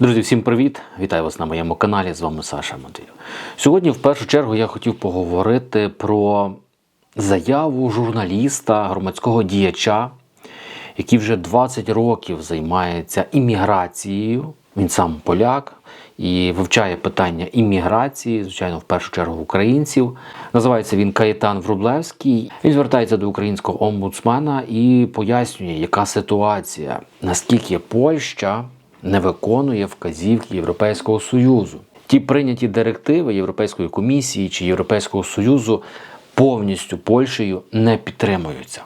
Друзі, всім привіт! Вітаю вас на моєму каналі. З вами Саша Матвіїв. Сьогодні, в першу чергу, я хотів поговорити про заяву журналіста, громадського діяча, який вже 20 років займається імміграцією. Він сам поляк і вивчає питання імміграції, звичайно, в першу чергу українців. Називається він Каєтан Врублевський. Він звертається до українського омбудсмена і пояснює, яка ситуація, наскільки Польща не виконує вказівки Європейського Союзу. Ті прийняті директиви Європейської комісії чи Європейського Союзу повністю Польщею не підтримуються.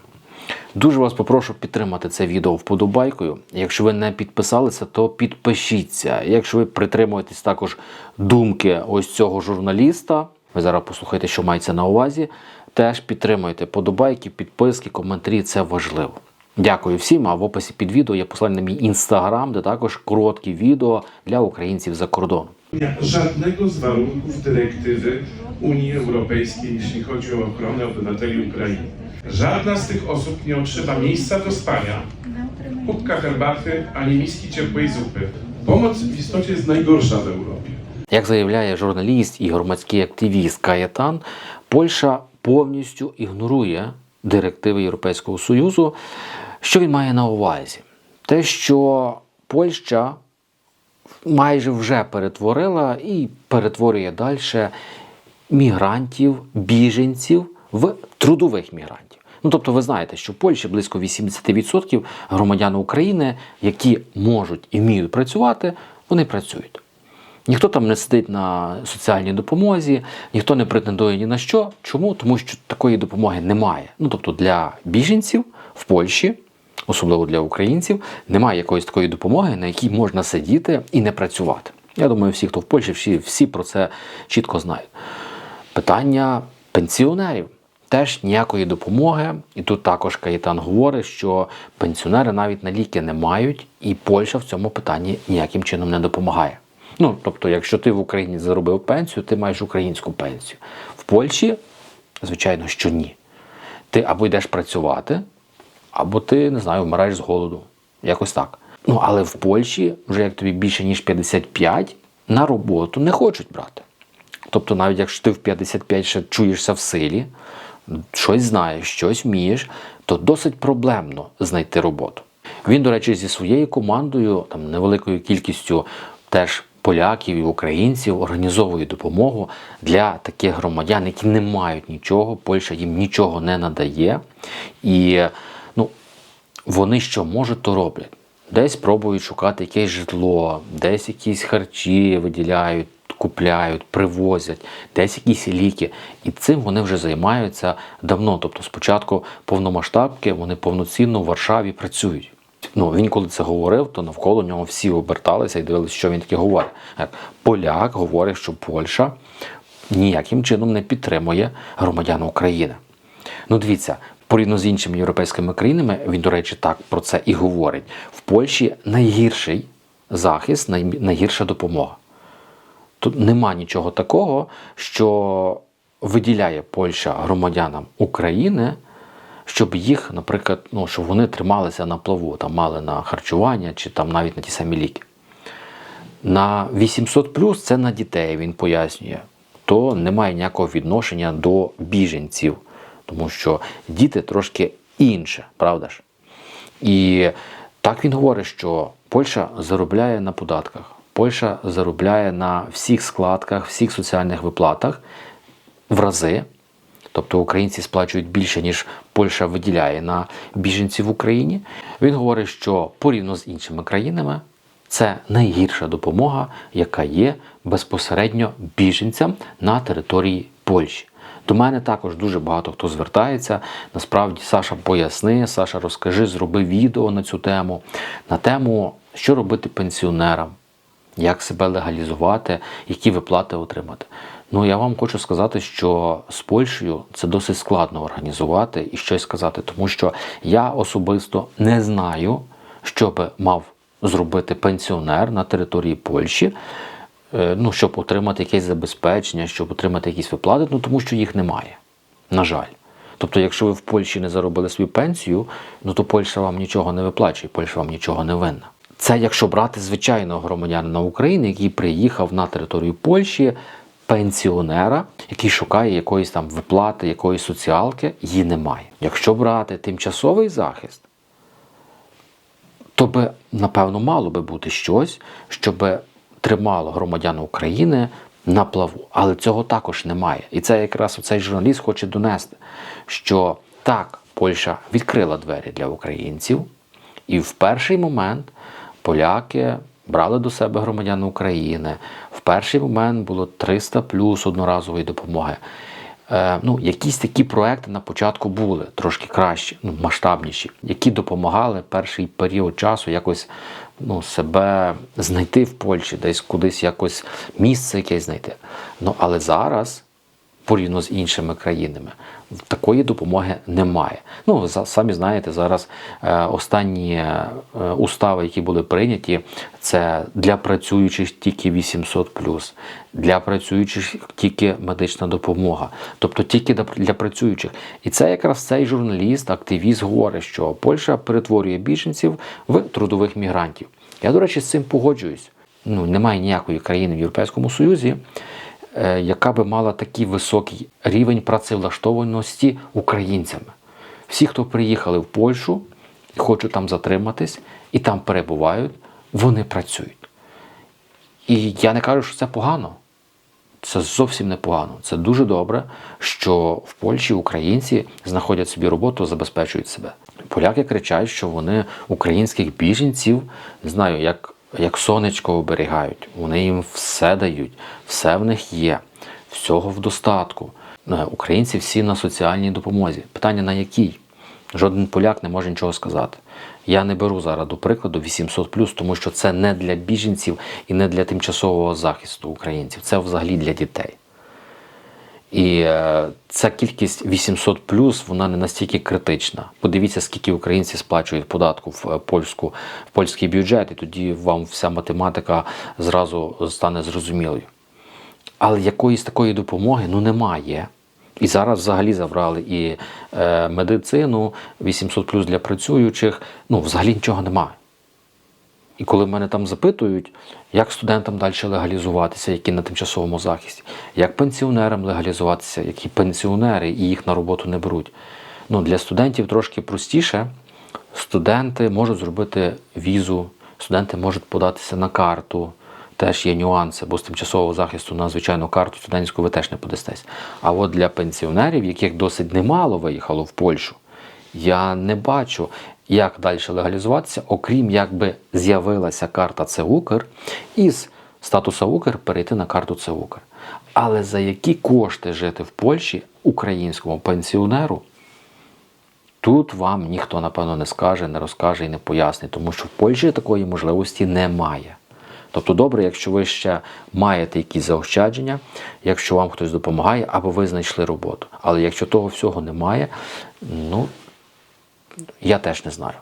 Дуже вас попрошу підтримати це відео вподобайкою. Якщо ви не підписалися, то підпишіться. Якщо ви притримуєтесь також думки ось цього журналіста, ви зараз послухайте, що мається на увазі. Теж підтримуйте подобайки, підписки, коментарі це важливо. Дякую всім. А в описі під відео є посилання на мій інстаграм, де також короткі відео для українців за кордоном. spełnia żadnego z warunków dyrektywy Unii Europejskiej, jeśli chodzi o ochronę obywateli Ukrainy. Żadna z tych osób nie otrzyma miejsca do spania, kubka herbaty, ani miski ciepłej zupy. Pomoc w istocie jest najgorsza w Europie. Як заявляє журналіст і громадський активіст Каєтан, Польща повністю ігнорує директиви Європейського Союзу. Що він має на увазі? Те, що Польща майже вже перетворила і перетворює далі мігрантів, біженців в трудових мігрантів. Ну, тобто, ви знаєте, що в Польщі близько 80% громадян України, які можуть і вміють працювати, вони працюють. Ніхто там не сидить на соціальній допомозі, ніхто не претендує ні на що. Чому? Тому що такої допомоги немає. Ну тобто для біженців в Польщі, особливо для українців, немає якоїсь такої допомоги, на якій можна сидіти і не працювати. Я думаю, всі, хто в Польщі, всі, всі про це чітко знають. Питання пенсіонерів. Теж ніякої допомоги, і тут також Каїтан говорить, що пенсіонери навіть на ліки не мають, і Польща в цьому питанні ніяким чином не допомагає. Ну, тобто, якщо ти в Україні заробив пенсію, ти маєш українську пенсію. В Польщі, звичайно, що ні. Ти або йдеш працювати, або ти, не знаю, вмираєш з голоду. Якось так. Ну, але в Польщі, вже як тобі більше, ніж 55, на роботу не хочуть брати. Тобто, навіть якщо ти в 55 ще чуєшся в силі, щось знаєш, щось вмієш, то досить проблемно знайти роботу. Він, до речі, зі своєю командою, там невеликою кількістю теж поляків і українців організовує допомогу для таких громадян, які не мають нічого, Польща їм нічого не надає. І ну, вони що можуть, то роблять. Десь пробують шукати якесь житло, десь якісь харчі виділяють, купляють, привозять, десь якісь ліки. І цим вони вже займаються давно. Тобто, спочатку повномасштабки вони повноцінно в Варшаві працюють. Ну, він коли це говорив, то навколо нього всі оберталися і дивилися, що він таке говорить. Поляк говорить, що Польща ніяким чином не підтримує громадян України. Ну, дивіться, порівняно з іншими європейськими країнами, він, до речі, так про це і говорить. В Польщі найгірший захист, найгірша допомога. Тут нема нічого такого, що виділяє Польща громадянам України, щоб їх, наприклад, ну, щоб вони трималися на плаву, там мали на харчування чи там навіть на ті самі ліки. На 800 плюс це на дітей, він пояснює, то немає ніякого відношення до біженців, тому що діти трошки інше, правда ж? І так він говорить, що Польща заробляє на податках, Польща заробляє на всіх складках, всіх соціальних виплатах в рази. Тобто українці сплачують більше, ніж Польща виділяє на біженців в Україні. Він говорить, що порівняно з іншими країнами це найгірша допомога, яка є безпосередньо біженцям на території Польщі. До мене також дуже багато хто звертається. Насправді, Саша, поясни, Саша, розкажи, зроби відео на цю тему, на тему, що робити пенсіонерам, як себе легалізувати, які виплати отримати. Ну, я вам хочу сказати, що з Польщею це досить складно організувати і щось сказати, тому що я особисто не знаю, що би мав зробити пенсіонер на території Польщі, е, ну, щоб отримати якесь забезпечення, щоб отримати якісь виплати, ну тому що їх немає. На жаль. Тобто, якщо ви в Польщі не заробили свою пенсію, ну то Польща вам нічого не виплачує, Польща вам нічого не винна. Це якщо брати звичайного громадянина України, який приїхав на територію Польщі, пенсіонера, який шукає якоїсь там виплати, якоїсь соціалки, її немає. Якщо брати тимчасовий захист, то би, напевно, мало би бути щось, щоб тримало громадян України на плаву. Але цього також немає. І це якраз цей журналіст хоче донести, що так, Польща відкрила двері для українців, і в перший момент поляки брали до себе громадян України. В перший момент було 300 плюс одноразової допомоги. Е, ну, якісь такі проекти на початку були трошки кращі, ну, масштабніші, які допомагали перший період часу якось ну, себе знайти в Польщі, десь кудись якось місце якесь знайти. Ну, але зараз, порівняно з іншими країнами, такої допомоги немає. Ну, самі знаєте, зараз е, останні е, устави, які були прийняті, це для працюючих тільки 800+, для працюючих тільки медична допомога, тобто тільки для- працюючих. І це якраз цей журналіст, активіст говорить, що Польща перетворює біженців в трудових мігрантів. Я, до речі, з цим погоджуюсь. Ну, немає ніякої країни в Європейському Союзі, яка би мала такий високий рівень працевлаштованості українцями. Всі, хто приїхали в Польщу і хочуть там затриматись, і там перебувають, вони працюють. І я не кажу, що це погано. Це зовсім не погано. Це дуже добре, що в Польщі українці знаходять собі роботу, забезпечують себе. Поляки кричать, що вони українських біженців, знаю, як, як сонечко оберігають. Вони їм все дають, все в них є, всього в достатку. Е, Українці всі на соціальній допомозі. Питання на якій? Жоден поляк не може нічого сказати. Я не беру зараз до прикладу 800+, тому що це не для біженців і не для тимчасового захисту українців. Це взагалі для дітей. І е, ця кількість 800 вона не настільки критична. Подивіться, скільки українці сплачують податку в е, польську, в польський бюджет, і тоді вам вся математика зразу стане зрозумілою. Але якоїсь такої допомоги ну немає. І зараз взагалі забрали і е, медицину 800 плюс для працюючих. Ну, взагалі нічого немає. І коли мене там запитують, як студентам далі легалізуватися, які на тимчасовому захисті, як пенсіонерам легалізуватися, які пенсіонери і їх на роботу не беруть. Ну, для студентів трошки простіше. Студенти можуть зробити візу, студенти можуть податися на карту. Теж є нюанси, бо з тимчасового захисту на звичайну карту студентську ви теж не подастесь. А от для пенсіонерів, яких досить немало виїхало в Польщу, я не бачу, як далі легалізуватися, окрім якби з'явилася карта ЦУКР, і з статуса УКР перейти на карту ЦУКР. Але за які кошти жити в Польщі українському пенсіонеру, тут вам ніхто, напевно, не скаже, не розкаже і не пояснить, тому що в Польщі такої можливості немає. Тобто добре, якщо ви ще маєте якісь заощадження, якщо вам хтось допомагає, або ви знайшли роботу. Але якщо того всього немає, ну я теж не знаю.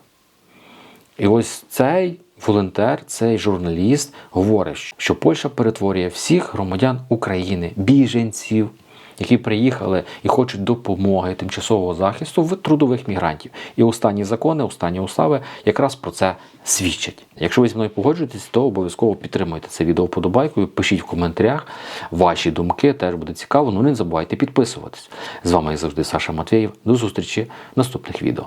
І ось цей волонтер, цей журналіст говорить, що Польща перетворює всіх громадян України, біженців, які приїхали і хочуть допомоги тимчасового захисту в трудових мігрантів. І останні закони, останні устави якраз про це свідчать. Якщо ви зі мною погоджуєтесь, то обов'язково підтримуйте це відео вподобайкою, пишіть в коментарях ваші думки, теж буде цікаво. Ну не забувайте підписуватись. З вами як завжди Саша Матвєєв. До зустрічі в наступних відео.